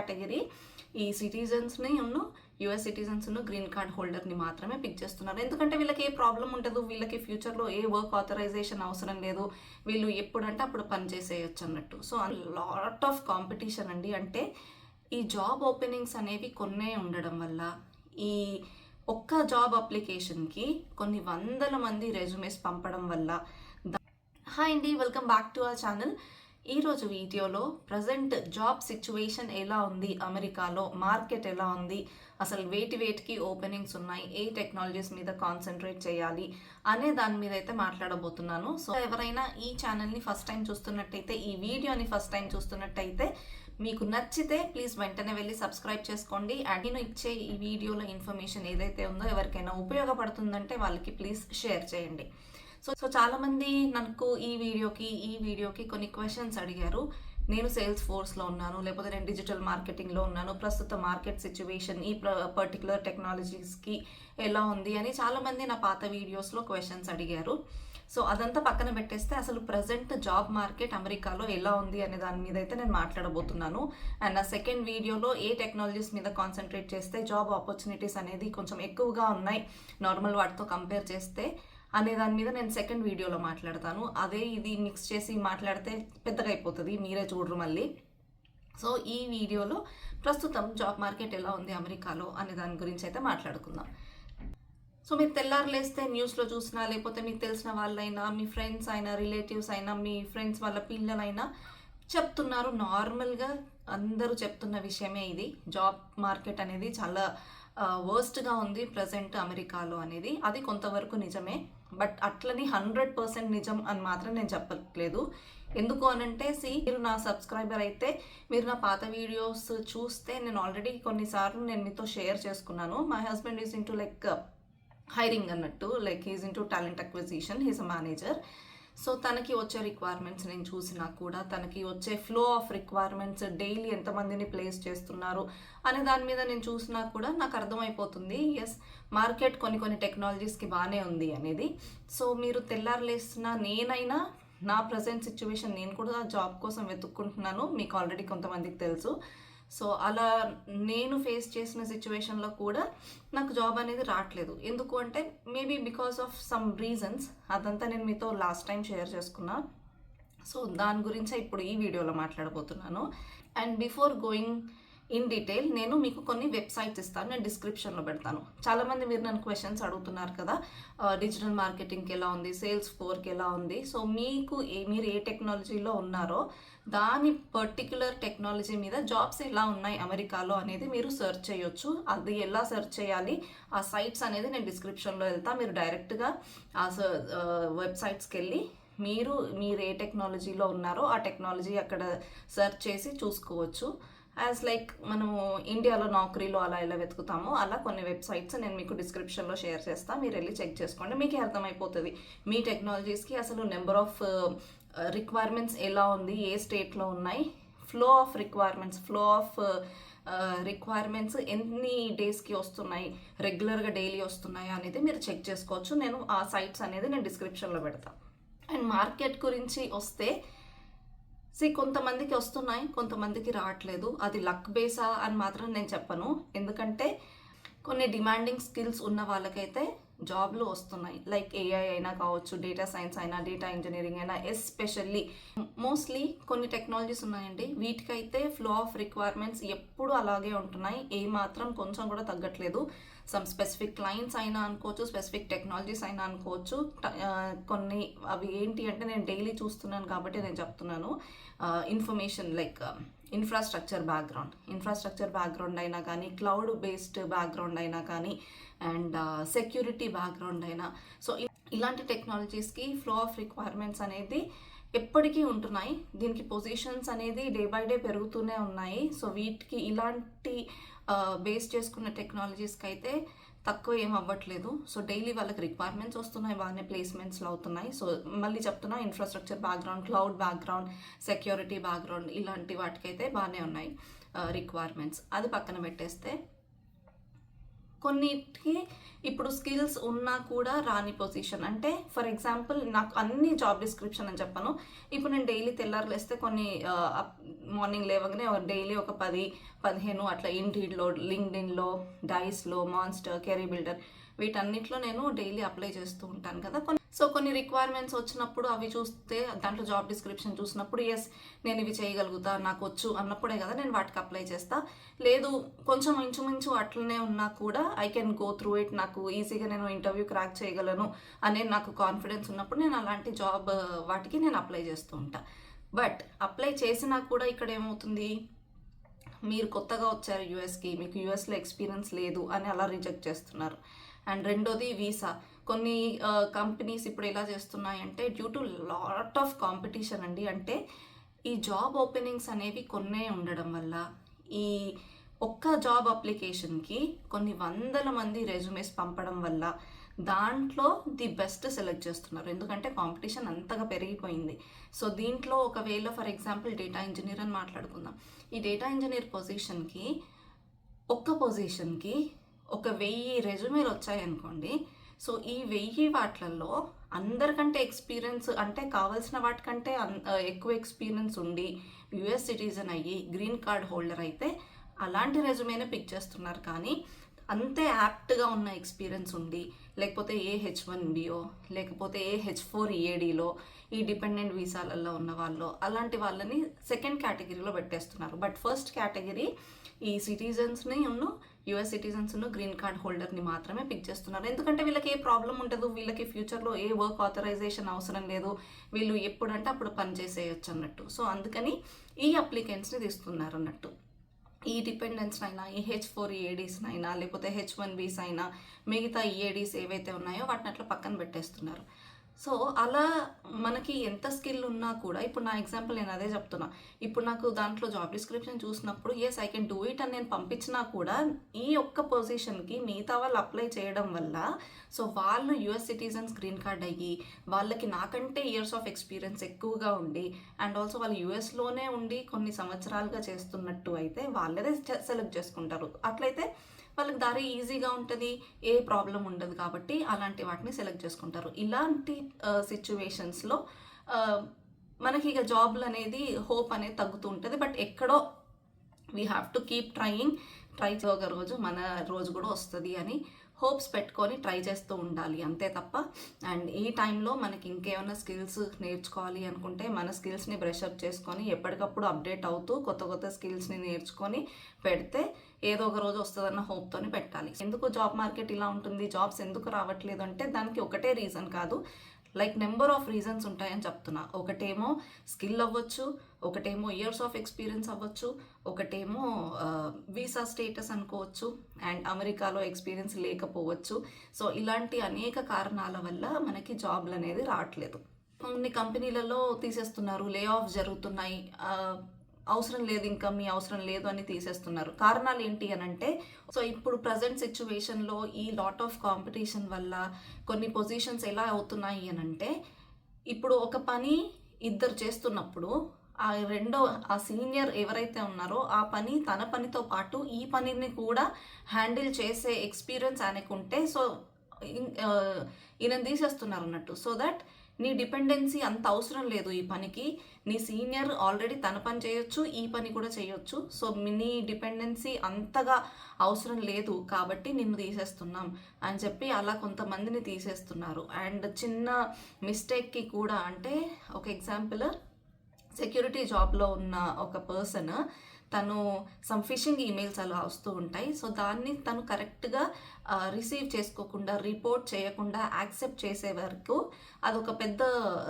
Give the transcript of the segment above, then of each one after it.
Category. ఈ సిటిజన్స్ని ఉన్ను యుఎస్ సిటిజన్స్ను గ్రీన్ కార్డ్ హోల్డర్ని మాత్రమే పిక్ చేస్తున్నారు. ఎందుకంటే వీళ్ళకి ఏ ప్రాబ్లం ఉండదు వీళ్ళకి ఫ్యూచర్లో ఏ వర్క్ ఆథరైజేషన్ అవసరం లేదు వీళ్ళు ఎప్పుడంటే అప్పుడు పని చేసేయచ్చు అన్నట్టు. సో లాట్ ఆఫ్ కాంపిటీషన్ అండి. అంటే ఈ జాబ్ ఓపెనింగ్స్ అనేవి కొన్నే ఉండడం వల్ల ఈ ఒక్క జాబ్ అప్లికేషన్కి కొన్ని వందల మంది రెజ్యూమేస్ పంపడం వల్ల హాయ్ అండి welcome back to our channel. ఈరోజు వీడియోలో ప్రజెంట్ జాబ్ సిచ్యువేషన్ ఎలా ఉంది? అమెరికాలో మార్కెట్ ఎలా ఉంది? అసలు వేటి వేటికి ఓపెనింగ్స్ ఉన్నాయి? ఏ టెక్నాలజీస్ మీద కాన్సన్ట్రేట్ చేయాలి? అనే దాని మీద అయితే మాట్లాడబోతున్నాను. సో ఎవరైనా ఈ ఛానల్ని ఫస్ట్ టైం చూస్తున్నట్టయితే ఈ వీడియోని ఫస్ట్ టైం చూస్తున్నట్టయితే మీకు నచ్చితే ప్లీజ్ వెంటనే వెళ్ళి సబ్స్క్రైబ్ చేసుకోండి. అండ్ నేను ఇచ్చే ఈ వీడియోలో ఇన్ఫర్మేషన్ ఏదైతే ఉందో ఎవరికైనా ఉపయోగపడుతుందంటే వాళ్ళకి ప్లీజ్ షేర్ చేయండి. సో సో చాలామంది నాకు ఈ వీడియోకి ఈ వీడియోకి కొన్ని క్వశ్చన్స్ అడిగారు. నేను సేల్స్ ఫోర్స్లో ఉన్నాను లేకపోతే నేను డిజిటల్ మార్కెటింగ్లో ఉన్నాను ప్రస్తుత మార్కెట్ సిచ్యువేషన్ ఈ పర్టికులర్ టెక్నాలజీస్కి ఎలా ఉంది అని చాలామంది నా పాత వీడియోస్లో క్వశ్చన్స్ అడిగారు. సో అదంతా పక్కన పెట్టేస్తే అసలు ప్రజెంట్ జాబ్ మార్కెట్ అమెరికాలో ఎలా ఉంది అనే దాని మీద అయితే నేను మాట్లాడబోతున్నాను. అండ్ నా సెకండ్ వీడియోలో ఏ టెక్నాలజీస్ మీద కాన్సన్ట్రేట్ చేస్తే జాబ్ ఆపర్చునిటీస్ అనేది కొంచెం ఎక్కువగా ఉన్నాయి నార్మల్ వాటితో కంపేర్ చేస్తే అనే దాని మీద నేను సెకండ్ వీడియోలో మాట్లాడతాను. అదే ఇది మిక్స్ చేసి మాట్లాడితే పెద్దగా అయిపోతుంది. మీరే చూడరు మళ్ళీ. సో ఈ వీడియోలో ప్రస్తుతం జాబ్ మార్కెట్ ఎలా ఉంది అమెరికాలో అనే దాని గురించి అయితే మాట్లాడుకుందాం. సో మీరు తెల్లారులేస్తే న్యూస్లో చూసినా లేకపోతే మీకు తెలిసిన వాళ్ళైనా మీ ఫ్రెండ్స్ అయినా రిలేటివ్స్ అయినా మీ ఫ్రెండ్స్ వాళ్ళ పిల్లలైనా చెప్తున్నారు. నార్మల్గా అందరూ చెప్తున్న విషయమే ఇది. జాబ్ మార్కెట్ అనేది చాలా వర్స్ట్గా ఉంది ప్రజెంట్ అమెరికాలో అనేది. అది కొంతవరకు నిజమే. బట్ అట్లని హండ్రెడ్ పర్సెంట్ నిజం అని మాత్రం నేను చెప్పట్లేదు. ఎందుకు అనంటే సి మీరు నా సబ్స్క్రైబర్ అయితే మీరు నా పాత వీడియోస్ చూస్తే నేను ఆల్రెడీ కొన్నిసార్లు నేను మీతో షేర్ చేసుకున్నాను. My husband is in to like hiring అన్నట్టు. Like he's in to talent acquisition he's a manager so తనకి వచ్చే రిక్వైర్మెంట్స్ నేను చూసినా కూడా తనకి వచ్చే ఫ్లో ఆఫ్ రిక్వైర్మెంట్స్ డైలీ ఎంతమందిని ప్లేస్ చేస్తున్నారు అనే దాని మీద నేను చూసినా కూడా నాకు అర్థమైపోతుంది. ఎస్ మార్కెట్ కొన్ని కొన్ని టెక్నాలజీస్కి బాగానే ఉంది అనేది. సో మీరు తెల్లారులేస్తున్న నేనైనా నా ప్రజెంట్ సిచ్యువేషన్ నేను కూడా జాబ్ కోసం వెతుక్కుంటున్నాను. మీకు ఆల్రెడీ కొంతమందికి తెలుసు. సో అలా నేను ఫేస్ చేసిన సిచ్యువేషన్లో కూడా నాకు జాబ్ అనేది రావట్లేదు. ఎందుకు అంటే maybe because of some reasons అదంతా నేను మీతో లాస్ట్ టైం షేర్ చేసుకున్నా. సో దాని గురించే ఇప్పుడు ఈ వీడియోలో మాట్లాడబోతున్నాను. And before going in detail నేను మీకు కొన్ని వెబ్సైట్స్ ఇస్తాను నేను డిస్క్రిప్షన్లో పెడతాను. చాలామంది మీరు నన్ను క్వశ్చన్స్ అడుగుతున్నారు కదా డిజిటల్ మార్కెటింగ్కి ఎలా ఉంది సేల్స్ ఫోర్కి ఎలా ఉంది సో మీకు ఏ మీరు ఏ టెక్నాలజీలో ఉన్నారో దాని పర్టిక్యులర్ టెక్నాలజీ మీద జాబ్స్ ఎలా ఉన్నాయి అమెరికాలో అనేది మీరు సెర్చ్ చేయొచ్చు. అది ఎలా సెర్చ్ చేయాలి ఆ సైట్స్ అనేది నేను డిస్క్రిప్షన్లో వెళ్తా. మీరు డైరెక్ట్గా ఆ వెబ్సైట్స్కి వెళ్ళి మీరు మీరు ఏ టెక్నాలజీలో ఉన్నారో ఆ టెక్నాలజీ అక్కడ సెర్చ్ చేసి చూసుకోవచ్చు. యాజ్ లైక్ మనము ఇండియాలో నౌకరీలో అలా ఎలా వెతుకుతామో అలా కొన్ని వెబ్సైట్స్ నేను మీకు డిస్క్రిప్షన్లో షేర్ చేస్తాను మీరు వెళ్ళి చెక్ చేసుకోండి. మీకు అర్థమైపోతుంది. మీ టెక్నాలజీస్కి అసలు నెంబర్ ఆఫ్ రిక్వైర్మెంట్స్ ఎలా ఉంది? ఏ స్టేట్లో ఉన్నాయి? Flow of requirements flow of requirements ఎన్ని డేస్కి వస్తున్నాయి? రెగ్యులర్గా డైలీ వస్తున్నాయా అనేది మీరు చెక్ చేసుకోవచ్చు. నేను ఆ సైట్స్ అనేది నేను డిస్క్రిప్షన్లో పెడతాను అండ్ మార్కెట్ గురించి వస్తే సి కొంతమందికి వస్తున్నాయి కొంతమందికి రావట్లేదు. అది లక్ బేసా అని మాత్రం నేను చెప్పను. ఎందుకంటే కొన్ని డిమాండింగ్ స్కిల్స్ ఉన్న వాళ్ళకైతే జాబ్లు వస్తున్నాయి. లైక్ ఏఐ అయినా కావచ్చు డేటా సైన్స్ అయినా డేటా ఇంజనీరింగ్ అయినా ఎస్పెషల్లీ మోస్ట్లీ కొన్ని టెక్నాలజీస్ ఉన్నాయండి. వీటికైతే ఫ్లో ఆఫ్ రిక్వైర్మెంట్స్ ఎప్పుడు అలాగే ఉంటున్నాయి. ఏ మాత్రం కొంచెం కూడా తగ్గట్లేదు. సమ్ స్పెసిఫిక్ క్లయింట్స్ అయినా అనుకోవచ్చు స్పెసిఫిక్ టెక్నాలజీస్ అయినా అనుకోవచ్చు. కొన్ని అవి ఏంటి అంటే నేను డైలీ చూస్తున్నాను కాబట్టి నేను చెప్తున్నాను. Information like infrastructure background infrastructure background అయినా కానీ క్లౌడ్ బేస్డ్ బ్యాక్గ్రౌండ్ అయినా కానీ అండ్ సెక్యూరిటీ బ్యాక్గ్రౌండ్ అయినా. సో ఇలాంటి టెక్నాలజీస్కి ఫ్లో ఆఫ్ రిక్వైర్మెంట్స్ అనేది ఎప్పటికీ ఉంటున్నాయి. దీనికి పొజిషన్స్ అనేది డే బై డే పెరుగుతూనే ఉన్నాయి. సో వీటికి ఇలాంటి బేస్ చేసుకున్న టెక్నాలజీస్కి అయితే తక్కువ ఏం అవ్వట్లేదు. సో డైలీ వాళ్ళకి రిక్వైర్మెంట్స్ వస్తున్నాయి బాగానే ప్లేస్మెంట్స్లో అవుతున్నాయి. సో మళ్ళీ చెప్తున్నా infrastructure background cloud background security background ఇలాంటి వాటికైతే బాగానే ఉన్నాయి రిక్వైర్మెంట్స్. అది పక్కన పెట్టేస్తే కొన్నిటికి ఇప్పుడు స్కిల్స్ ఉన్నా కూడా రాని పొజిషన్. అంటే ఫర్ ఎగ్జాంపుల్ నాకు అన్ని జాబ్ డిస్క్రిప్షన్ అని చెప్పను. ఇప్పుడు నేను డైలీ తెల్లారులేస్తే కొన్ని మార్నింగ్ లేవగానే డైలీ ఒక పది పదిహేను అట్లా ఇంటీడ్లో లింక్డ్ఇన్లో డైస్లో మాన్స్టర్ కెరీ బిల్డర్ వీటన్నిటిలో నేను డైలీ అప్లై చేస్తూ ఉంటాను కదా. కొన్ని సో కొన్ని రిక్వైర్మెంట్స్ వచ్చినప్పుడు అవి చూస్తే దాంట్లో జాబ్ డిస్క్రిప్షన్ చూసినప్పుడు ఎస్ నేను ఇవి చేయగలుగుతా నాకు వచ్చు అన్నప్పుడే కదా నేను వాటికి అప్లై చేస్తా. లేదు కొంచెం ఇంచుమించు అట్లనే ఉన్నా కూడా I can go through it నాకు ఈజీగా నేను ఇంటర్వ్యూ క్రాక్ చేయగలను అనే నాకు కాన్ఫిడెన్స్ ఉన్నప్పుడు నేను అలాంటి జాబ్ uh, వాటికి నేను అప్లై చేస్తూ ఉంటా. బట్ అప్లై చేసినా కూడా ఇక్కడ ఏమవుతుంది? మీరు కొత్తగా వచ్చారు యూఎస్కి మీకు యూఎస్లో ఎక్స్పీరియన్స్ లేదు అని అలా రిజెక్ట్ చేస్తున్నారు. అండ్ రెండోది వీసా కొన్ని కంపెనీస్ ఇప్పుడు ఎలా చేస్తున్నాయంటే due to lot of competition అండి. అంటే ఈ జాబ్ ఓపెనింగ్స్ అనేవి కొన్నే ఉండడం వల్ల ఈ ఒక్క జాబ్ అప్లికేషన్కి కొన్ని వందల మంది రెజ్యూమేస్ పంపడం వల్ల దాంట్లో ది బెస్ట్ సెలెక్ట్ చేస్తున్నారు. ఎందుకంటే కాంపిటీషన్ అంతగా పెరిగిపోయింది. సో దీంట్లో ఒకవేళ ఫర్ ఎగ్జాంపుల్ డేటా ఇంజనీర్ అని మాట్లాడుకుందాం. ఈ డేటా ఇంజనీర్ పొజిషన్కి ఒక్క పొజిషన్కి ఒక వెయ్యి రెజ్యూమేలు వచ్చాయనుకోండి సో ఈ వెయ్యి వాట్లల్లో అందరికంటే ఎక్స్పీరియన్స్ అంటే కావాల్సిన వాటికంటే అన్- ఎక్కువ ఎక్స్పీరియన్స్ ఉండి యుఎస్ సిటిజన్ అయ్యి గ్రీన్ కార్డ్ హోల్డర్ అయితే అలాంటి రెజ్యూమేనే పిక్ చేస్తున్నారు. కానీ అంతే యాప్ట్గా ఉన్న ఎక్స్పీరియన్స్ ఉండి లేకపోతే ఏ హెచ్ వన్ బిఓ లేకపోతే ఏ హెచ్ ఫోర్ ఈఏడిలో ఈ డిపెండెంట్ వీసాలలో ఉన్న వాళ్ళు అలాంటి వాళ్ళని సెకండ్ కేటగిరీలో పెట్టేస్తున్నారు. బట్ ఫస్ట్ కేటగిరీ ఈ సిటిజన్స్ని ఉన్న యుఎస్ సిటిజన్స్ను గ్రీన్ కార్డ్ హోల్డర్ని మాత్రమే పిక్ చేస్తున్నారు. ఎందుకంటే వీళ్ళకి ఏ ప్రాబ్లం ఉండదు వీళ్ళకి ఫ్యూచర్లో ఏ వర్క్ ఆథరైజేషన్ అవసరం లేదు వీళ్ళు ఎప్పుడంటే అప్పుడు పని చేసేయచ్చు అన్నట్టు. సో అందుకని ఈ అప్లికెంట్స్ని తీస్తున్నారు అన్నట్టు. ఈ డిపెండెన్స్ అయినా ఈ హెచ్ ఫోర్ ఈఏడీస్ అయినా లేకపోతే హెచ్ వన్ బీస్ అయినా మిగతా ఈఏడీస్ ఏవైతే ఉన్నాయో వాటిని అట్లా పక్కన పెట్టేస్తున్నారు. సో అలా మనకి ఎంత స్కిల్ ఉన్నా కూడా ఇప్పుడు నా ఎగ్జాంపుల్ నేను అదే చెప్తున్నా. ఇప్పుడు నాకు దాంట్లో జాబ్ డిస్క్రిప్షన్ చూసినప్పుడు yes I can do it అని నేను పంపించినా కూడా ఈ ఒక్క పొజిషన్కి మిగతా వాళ్ళు అప్లై చేయడం వల్ల సో వాళ్ళు యుఎస్ సిటిజన్స్ గ్రీన్ కార్డ్ అయ్యి వాళ్ళకి నాకంటే ఇయర్స్ ఆఫ్ ఎక్స్పీరియన్స్ ఎక్కువగా ఉండి అండ్ ఆల్సో వాళ్ళు యుఎస్లోనే ఉండి కొన్ని సంవత్సరాలుగా చేస్తున్నట్టు అయితే వాళ్ళదే సెలెక్ట్ చేసుకుంటారు. అట్లయితే వాళ్ళకి దారి ఈజీగా ఉంటుంది ఏ ప్రాబ్లం ఉండదు కాబట్టి అలాంటి వాటిని సెలెక్ట్ చేసుకుంటారు. ఇలాంటి సిచ్యువేషన్స్లో మనకి ఇక జాబ్లు అనేది హోప్ అనేది తగ్గుతూ ఉంటుంది. బట్ ఎక్కడో we have to keep trying try ఒక రోజు మన రోజు కూడా వస్తుంది అని హోప్స్ పెట్టుకొని ట్రై చేస్తూ ఉండాలి అంతే తప్ప. అండ్ ఈ టైంలో మనకి ఇంకేమైనా స్కిల్స్ నేర్చుకోవాలి అనుకుంటే మన స్కిల్స్ని బ్రషప్ చేసుకొని ఎప్పటికప్పుడు అప్డేట్ అవుతూ కొత్త కొత్త స్కిల్స్ని నేర్చుకొని పెడితే ఏదో ఒక రోజు వస్తుందన్న హోప్తోనే పెట్టాలి. ఎందుకు జాబ్ మార్కెట్ ఇలా ఉంటుంది? జాబ్స్ ఎందుకు రావట్లేదు అంటే దానికి ఒకటే రీజన్ కాదు. లైక్ నెంబర్ ఆఫ్ రీజన్స్ ఉంటాయని చెప్తున్నా. ఒకటేమో స్కిల్ అవ్వచ్చు ఒకటేమో ఇయర్స్ ఆఫ్ ఎక్స్పీరియన్స్ అవ్వచ్చు ఒకటేమో వీసా స్టేటస్ అనుకోవచ్చు అండ్ అమెరికాలో ఎక్స్పీరియన్స్ లేకపోవచ్చు. సో ఇలాంటి అనేక కారణాల వల్ల మనకి జాబ్లు అనేది రావట్లేదు. కొన్ని కంపెనీలలో తీసేస్తున్నారు లే ఆఫ్ జరుగుతున్నాయి అవసరం లేదు ఇంకా మీ అవసరం లేదు అని తీసేస్తున్నారు. కారణాలు ఏంటి అని అంటే సో ఇప్పుడు ప్రజెంట్ సిచ్యువేషన్లో ఈ లాట్ ఆఫ్ కాంపిటీషన్ వల్ల కొన్ని పొజిషన్స్ ఎలా అవుతున్నాయి అని అంటే ఇప్పుడు ఒక పని ఇద్దరు చేస్తున్నప్పుడు ఆ రెండో ఆ సీనియర్ ఎవరైతే ఉన్నారో ఆ పని తన పనితో పాటు ఈ పనిని కూడా హ్యాండిల్ చేసే ఎక్స్పీరియన్స్ ఆయనకు ఉంటే సో ఈయనను ఈయన తీసేస్తున్నారు అన్నట్టు. సో దట్ నీ డిపెండెన్సీ అంత అవసరం లేదు ఈ పనికి. నీ సీనియర్ ఆల్రెడీ తన పని చేయొచ్చు ఈ పని కూడా చేయొచ్చు. సో మీ- నీ డిపెండెన్సీ అంతగా అవసరం లేదు కాబట్టి నిన్ను తీసేస్తున్నాం అని చెప్పి అలా కొంతమందిని తీసేస్తున్నారు. అండ్ చిన్న మిస్టేక్కి కూడా అంటే ఒక ఎగ్జాంపుల్ సెక్యూరిటీ జాబ్లో ఉన్న ఒక పర్సన్ తను సమ్ ఫిషింగ్ ఈమెయిల్స్ అలా వస్తూ ఉంటాయి. సో దాన్ని తను కరెక్ట్గా రిసీవ్ చేసుకోకుండా రిపోర్ట్ చేయకుండా యాక్సెప్ట్ చేసే వరకు అదొక పెద్ద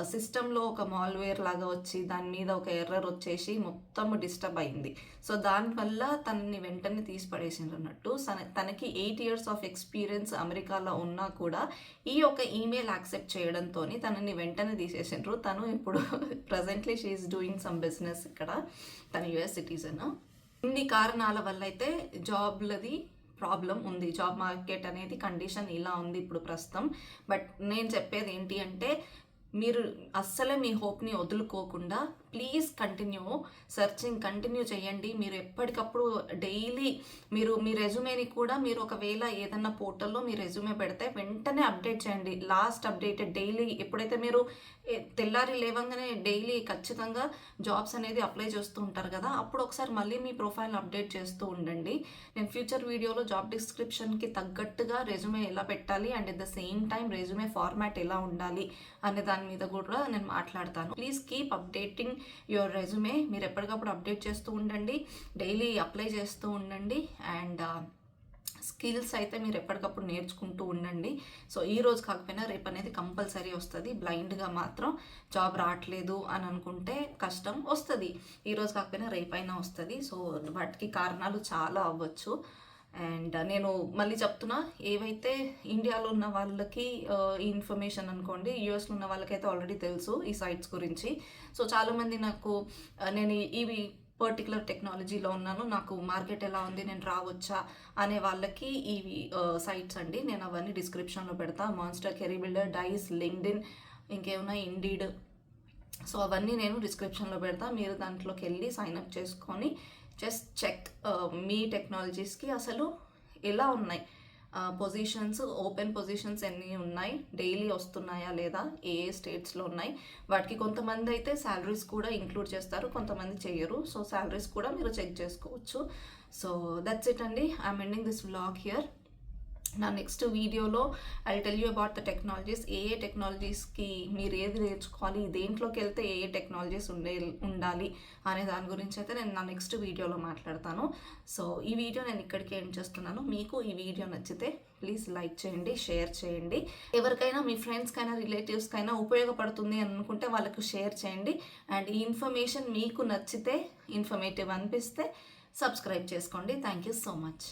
సిస్టంలో ఒక మాల్వేర్ లాగా వచ్చి దాని మీద ఒక ఎర్రర్ వచ్చేసి మొత్తం డిస్టర్బ్ అయింది. సో దానివల్ల తనని వెంటనే తీసి పడేసిండ్రు అన్నట్టు తనకి ఎయిట్ ఇయర్స్ ఆఫ్ ఎక్స్పీరియన్స్ అమెరికాలో ఉన్నా కూడా ఈ ఒక ఈమెయిల్ యాక్సెప్ట్ చేయడంతో తనని వెంటనే తీసేసిండ్రు. తను ఇప్పుడు presently she's doing some business ఇక్కడ. తన యుఎస్ సిటిజన్. ఇన్ని కారణాల వల్ల అయితే జాబ్లది ప్రాబ్లం ఉంది. జాబ్ మార్కెట్ అనేది కండిషన్ ఇలా ఉంది ఇప్పుడు ప్రస్తుతం. బట్ నేను చెప్పేది ఏంటి అంటే మీరు అస్సలే మీ హోప్ని వదులుకోకుండా ప్లీజ్ కంటిన్యూ సెర్చింగ్ కంటిన్యూ చేయండి. మీరు ఎప్పటికప్పుడు డైలీ మీరు మీ రెజ్యూమేని కూడా మీరు ఒకవేళ ఏదన్నా పోర్టల్లో మీ రెజ్యూమే పెడితే వెంటనే అప్డేట్ చేయండి. లాస్ట్ అప్డేటెడ్ డైలీ ఎప్పుడైతే మీరు తెల్లారి లేవంగానే డైలీ ఖచ్చితంగా జాబ్స్ అనేది అప్లై చేస్తూ ఉంటారు కదా అప్పుడు ఒకసారి మళ్ళీ మీ ప్రొఫైల్ అప్డేట్ చేస్తూ ఉండండి. నేను ఫ్యూచర్ వీడియోలో జాబ్ డిస్క్రిప్షన్కి తగ్గట్టుగా రెజ్యూమే ఎలా పెట్టాలి and at the same time resume format ఎలా ఉండాలి అనే దాని మీద కూడా నేను మాట్లాడతాను. Please keep updating your resume మీరు ఎప్పటికప్పుడు అప్డేట్ చేస్తూ ఉండండి. డైలీ అప్లై చేస్తూ ఉండండి. అండ్ స్కిల్స్ uh, అయితే మీరు ఎప్పటికప్పుడు నేర్చుకుంటూ ఉండండి. సో ఈ రోజు కాకపోయినా రేపు అనేది కంపల్సరీ వస్తుంది. బ్లైండ్గా మాత్రం జాబ్ రావట్లేదు అని అనుకుంటే కష్టం వస్తుంది. ఈ రోజు కాకపోయినా రేపైనా వస్తుంది. సో వాటికి కారణాలు చాలా అవ్వచ్చు. అండ్ నేను మళ్ళీ చెప్తున్నా ఏవైతే ఇండియాలో ఉన్న వాళ్ళకి ఈ ఇన్ఫర్మేషన్ అనుకోండి యూఎస్లో ఉన్న వాళ్ళకైతే ఆల్రెడీ తెలుసు ఈ సైట్స్ గురించి. సో చాలామంది నాకు నేను ఇవి పర్టికులర్ టెక్నాలజీలో ఉన్నాను నాకు మార్కెట్ ఎలా ఉంది నేను రావచ్చా అనే వాళ్ళకి ఇవి సైట్స్ అండి నేను అవన్నీ డిస్క్రిప్షన్లో పెడతా. Monster carry builder Dice LinkedIn ఇంకేమైనా ఇండీడ్ సో అవన్నీ నేను డిస్క్రిప్షన్లో పెడతా. మీరు దాంట్లోకి వెళ్ళి సైన్ అప్ చేసుకొని జస్ట్ చెక్ uh, మీ టెక్నాలజీస్కి అసలు ఎలా ఉన్నాయి? పొజిషన్స్ ఓపెన్ పొజిషన్స్ ఎన్ని ఉన్నాయి? డైలీ వస్తున్నాయా లేదా? ఏ ఏ స్టేట్స్లో ఉన్నాయి? వాటికి కొంతమంది అయితే శాలరీస్ కూడా ఇంక్లూడ్ చేస్తారు కొంతమంది చేయరు. సో శాలరీస్ కూడా మీరు చెక్ చేసుకోవచ్చు. సో దట్స్ ఇట్ అండి. I'm ending this vlog here నా నెక్స్ట్ వీడియోలో I tell you about the technologies ఏ ఏ టెక్నాలజీస్కి మీరు ఏది నేర్చుకోవాలి దేంట్లోకి వెళ్తే ఏ ఏ టెక్నాలజీస్ ఉండే ఉండాలి అనే దాని గురించి అయితే నేను నా నెక్స్ట్ వీడియోలో మాట్లాడతాను. సో ఈ వీడియో నేను ఇక్కడికి ఏం చేస్తున్నాను. మీకు ఈ వీడియో నచ్చితే ప్లీజ్ లైక్ చేయండి షేర్ చేయండి. ఎవరికైనా మీ ఫ్రెండ్స్కైనా రిలేటివ్స్కైనా ఉపయోగపడుతుంది అని అనుకుంటే వాళ్ళకు షేర్ చేయండి. అండ్ ఈ ఇన్ఫర్మేషన్ మీకు నచ్చితే ఇన్ఫర్మేటివ్ అనిపిస్తే సబ్స్క్రైబ్ చేసుకోండి. Thank you so much